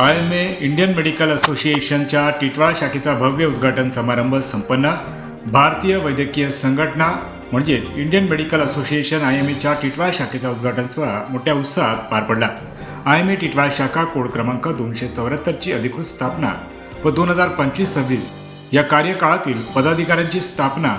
I M A Indian medical असोसिएशनच्या टिटवाळा शाखेचा भव्य उद्घाटन समारंभ संपन्न. भारतीय वैद्यकीय संघटना म्हणजेच Indian medical association I M एच्या टिटवाळा शाखेचा उद्घाटन सोहळा मोठ्या उत्साहात पार पडला. आय एम ए टिटवाळा शाखा कोड क्रमांक दोनशे चौऱ्याहत्तरची अधिकृत स्थापना व दोन हजार पंचवीस सव्वीस या कार्यकाळातील पदाधिकाऱ्यांची स्थापना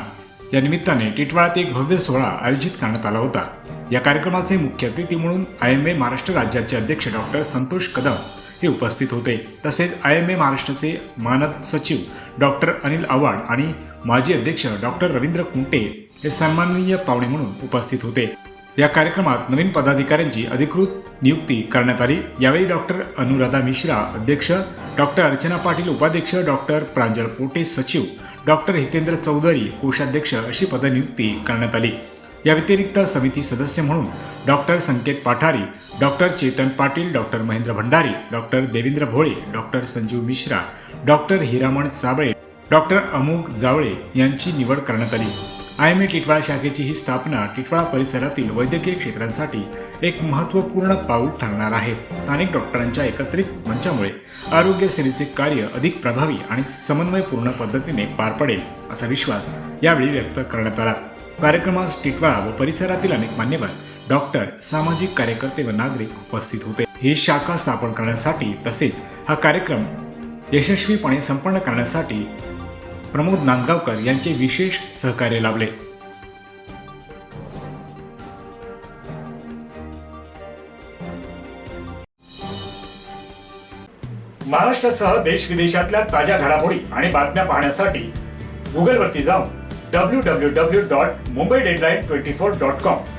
या निमित्ताने टिटवाळात एक भव्य सोहळा आयोजित करण्यात आला होता. या कार्यक्रमाचे मुख्य अतिथी म्हणून आय एम ए महाराष्ट्र राज्याचे अध्यक्ष डॉक्टर संतोष कदम हे उपस्थित होते. तसेच आय एम ए महाराष्ट्राचे मानद सचिव डॉक्टर अनिल आव्हाड आणि माजी अध्यक्ष डॉक्टर रवींद्र कुंटे हे सन्माननीय पाहुणे म्हणून उपस्थित होते. या कार्यक्रमात नवीन पदाधिकाऱ्यांची अधिकृत नियुक्ती करण्यात आली. यावेळी डॉक्टर अनुराधा मिश्रा अध्यक्ष डॉक्टर अर्चना पाटील उपाध्यक्ष डॉक्टर प्रांजल पोटे सचिव डॉक्टर हितेंद्र चौधरी कोषाध्यक्ष अशी पदनियुक्ती करण्यात आली. या व्यतिरिक्त समिती सदस्य म्हणून doctor Sanket Pathari doctor Chetan Patil doctor Mahendra Bhandari doctor Devendra Bhole doctor Sanjeev Mishra doctor Hiraman Sable doctor Amuk Jawale यांची निवड करण्यात आली. आय एम ए टिटवाळा शाखेची ही स्थापना टिटवाळा परिसरातील वैद्यकीय क्षेत्रांसाठी एक महत्त्वपूर्ण पाऊल ठरणार आहे. स्थानिक डॉक्टरांच्या एकत्रित मंचामुळे आरोग्य सेवेचे कार्य अधिक प्रभावी आणि समन्वयपूर्ण पद्धतीने पार पडेल असा विश्वास यावेळी व्यक्त करण्यात आला. कार्यक्रमास टिटवाळा व परिसरातील अनेक मान्यवर डॉक्टर सामाजिक कार्यकर्ते व नागरिक उपस्थित होते. ही शाखा स्थापन करण्यासाठी तसेच हा कार्यक्रम यशस्वीपणे संपन्न करण्यासाठी प्रमोद नांदगावकर यांचे विशेष सहकार्य लाभले. महाराष्ट्रासह देश विदेशातल्या ताज्या घडामोडी आणि बातम्या पाहण्यासाठी गुगलवरती जाऊन W W W dot Mumbai deadline twenty four dot com